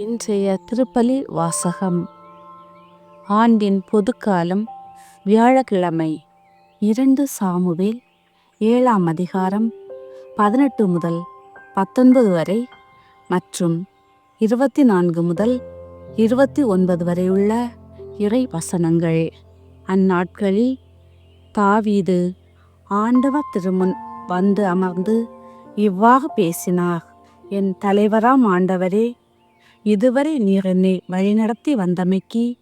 இன்றைய திருப்பலி வாசகம். ஆண்டின் பொதுக்காலம் வியாழக்கிழமை இரண்டு சாமுவேல் ஏழாம் அதிகாரம் பதினெட்டு முதல் பத்தொன்பது வரை மற்றும் இருபத்தி நான்கு முதல் இருபத்தி ஒன்பது வரை உள்ள இறை வசனங்கள் அந்நாட்களில் தாவீது ஆண்டவர் திருமுன் வந்து அமர்ந்து இவ்வாறு பேசினார் என் தலைவராம் ஆண்டவரே இதுவரை நீர் என்னை வழிநடத்தி வந்தமைக்கு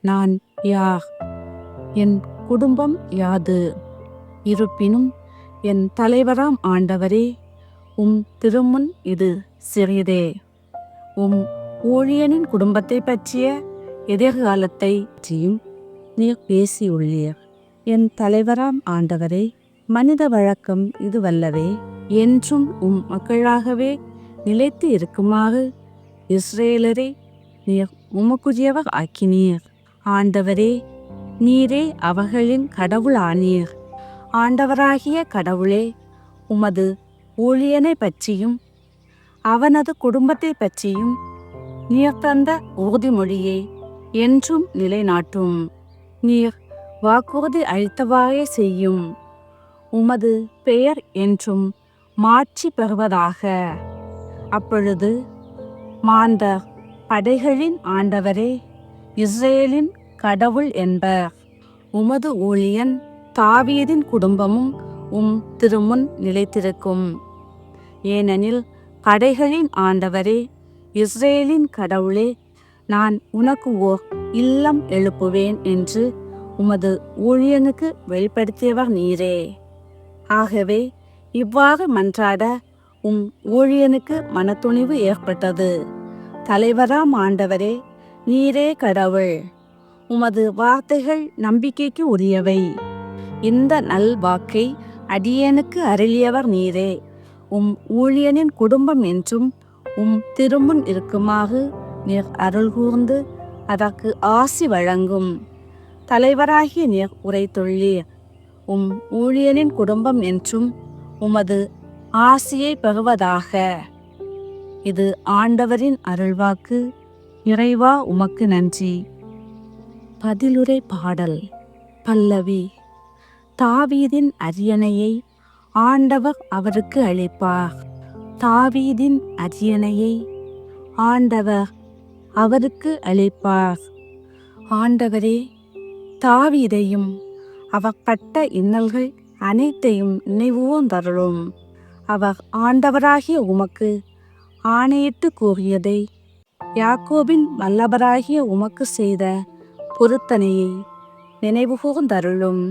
நான் யார்? என் குடும்பம் யாது? இருப்பினும் என் தலைவராம் ஆண்டவரே உம் திருமுன் இது சிறியதே உம் ஊழியனின் குடும்பத்தை பற்றிய எதிர்காலத்தை பற்றியும் நீர் பேசியுள்ளீர். என் தலைவராம் ஆண்டவரே மனித வழக்கம் இதுவல்லவே. என்றும் உம் மக்களாகவே நிலைத்து இருக்குமாறு இஸ்ரேலரை நீர் உமக்குரியவர் ஆக்கினீர். ஆண்டவரே நீரே அவர்களின் கடவுள் ஆனீர். ஆண்டவராகிய கடவுளே உமது ஊழியனை பற்றியும் அவனது குடும்பத்தை பற்றியும் நீர் தந்த உறுதிமொழியை என்றும் நிலைநாட்டும். நீர் வாக்குறுதி அளித்தவாறே செய்யும். உமது பெயர் என்றும் மாற்றி பெறுவதாக. அப்பொழுது மாந்தர் படைகளின் ஆண்டவரே இஸ்ரேலின் கடவுள் என்பர். உமது ஊழியன் தாவீதின் குடும்பமும் உம் திருமுன் நிலைத்திருக்கும். ஏனெனில் படைகளின் ஆண்டவரே இஸ்ரேலின் கடவுளே நான் உனக்கு ஓர் இல்லம் எழுப்புவேன் என்று உமது ஊழியனுக்கு வெளிப்படுத்தியவர் நீரே. ஆகவே இவ்வாறு மன்றாட உம் ஊழியனுக்கு மனத்துணிவு ஏற்பட்டது. தலைவராம் ஆண்டவரே நீரே கடவுள். உமது வார்த்தைகள் நம்பிக்கைக்கு உரியவை. இந்த நல் வாக்கை அடியனுக்கு அருளியவர் நீரே. உம் ஊழியனின் குடும்பம் என்றும் உம் திருமுன் இருக்குமாறு நீர் அருள் கூர்ந்து அதற்கு ஆசி வழங்கும். தலைவராகிய நீர் உரைத்துள்ளீர். உம் ஊழியனின் குடும்பம் என்றும் உமது ஆசியை பெறுவதாக இது ஆண்டவரின் அருள்வாக்கு. இறைவா உமக்கு நன்றி. பதிலுரை பாடல். பல்லவி தாவீதின் அரியணையை ஆண்டவர் அவருக்கு அளிப்பார். தாவீதின் அரியணையை ஆண்டவர் அவருக்கு அளிப்பார். ஆண்டவரே தாவீதையும் அவர் பட்ட இன்னல்கள் அனைத்தையும் நினைவோந்தருளும். அவர் ஆண்டவராகிய உமக்கு ஆணையிட்டு கூறியதை. யாக்கோபின் வல்லவராகிய உமக்கு செய்த பொருத்தனையை நினைவுகூர்ந்தருளும்.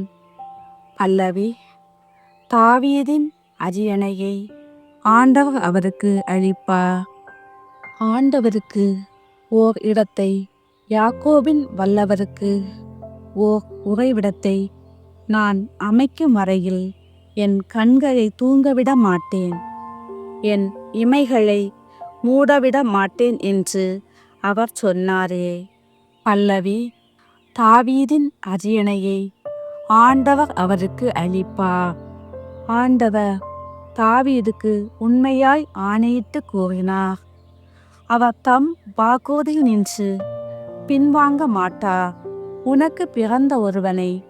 பல்லவி தாவீதின் அரியணையை ஆண்டவர் அவருக்கு அளிப்பார் ஆண்டவருக்கு ஓர் இடத்தை யாக்கோபின் வல்லவருக்கு ஓர் உறைவிடத்தை நான் அமைக்கும் வரையில் என் கண்களை தூங்கவிட மாட்டேன். என் இமைகளை மூடவிட மாட்டேன் என்று அவர் சொன்னாரே. பல்லவி தாவீதின் அரியணையை ஆண்டவர் அவருக்கு அளிப்பார் ஆண்டவர் தாவீதுக்கு உண்மையாய் ஆணையிட்டு கூறினார். அவர் தம் வாக்குறுதியில் நின்று பின்வாங்க மாட்டார். உனக்கு பிறந்த ஒருவனை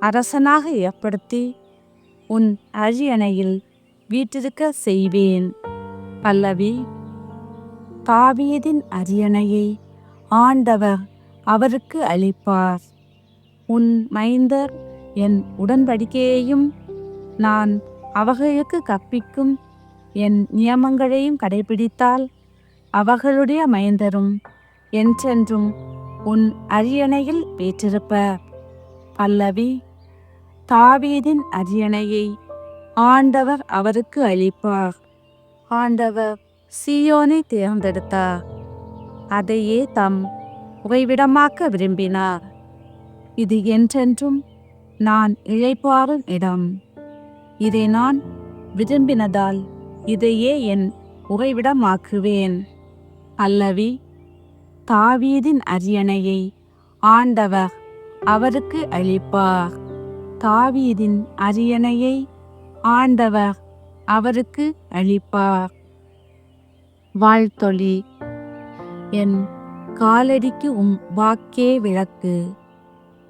அரசனாக ஏற்படுத்தி உன் அரியணையில் வீற்றிருக்க செய்வேன். பல்லவி தாவீதின் அரியணையை ஆண்டவர் அவருக்கு அளிப்பார். உன் மைந்தர் என் உடன்படிக்கையையும் நான் அவர்களுக்கு கற்பிக்கும் என் நியமங்களையும் கடைபிடித்தால் அவர்களுடைய மைந்தரும் என்றென்றும் உன் அரியணையில் வீற்றிருப்பர். பல்லவி தாவீதின் அரியணையை ஆண்டவர் அவருக்கு அளிப்பார். ஆண்டவர் சியோனை தேர்ந்தெடுத்தார். அதையே தம் உறைவிடமாக்க விரும்பினார். இது என்றென்றும் நான் இழைப்பாரும் இடம். இதை நான் விரும்பினதால் இதையே என் உறைவிடமாக்குவேன் அல்லவி தாவீதின் அரியணையை ஆண்டவர் அவருக்கு அளிப்பார். தாவீதின் அரியணையை ஆண்டவர் அவருக்கு அளிப்பார். வாழ்த்தொழி என் காலடிக்கு உம் வாக்கே விளக்கு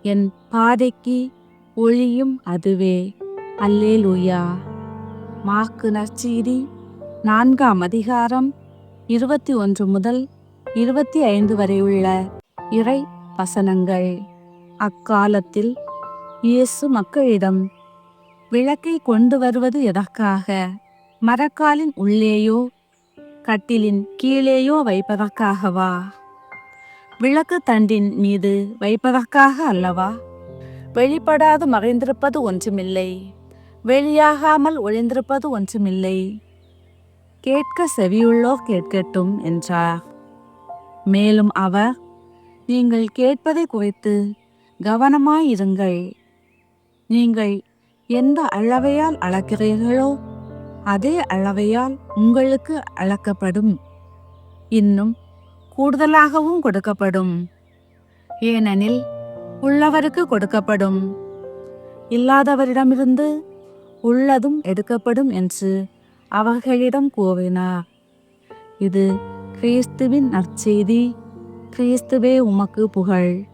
என் பாதைக்கு ஒளியும் அதுவே. அல்லேலூயா. மார்க்கு நற்செய்தி நான்காம் அதிகாரம் இருபத்தி ஒன்று முதல் இருபத்தி ஐந்து வரை உள்ள இறை வசனங்கள். அக்காலத்தில் இயேசு மக்களிடம் விளக்கை கொண்டு வருவது எதற்காக? மரக்காலின் உள்ளேயோ கட்டிலின் கீழேயோ வைப்பதற்காகவா? விளக்கு தண்டின் மீது வைப்பதற்காக அல்லவா? வெளிப்படாது மறைந்திருப்பது ஒன்றுமில்லை. வெளியாகாமல் ஒளிந்திருப்பது ஒன்றுமில்லை. கேட்க செவியுள்ளோர் கேட்கட்டும் என்றார். மேலும் அவர் நீங்கள் கேட்பதை குறித்து கவனமாயிருங்கள் நீங்கள் எந்த அளவையால் அளக்கிறீர்களோ அதே அளவையால் உங்களுக்கு அளக்கப்படும். இன்னும் கூடுதலாகவும் கொடுக்கப்படும். ஏனெனில் உள்ளவருக்கு கொடுக்கப்படும். இல்லாதவரிடமிருந்து உள்ளதும் எடுக்கப்படும் என்று அவர்களிடம் கூறினார் இது கிறிஸ்துவின் நற்செய்தி. கிறிஸ்துவே உமக்கு புகழ்.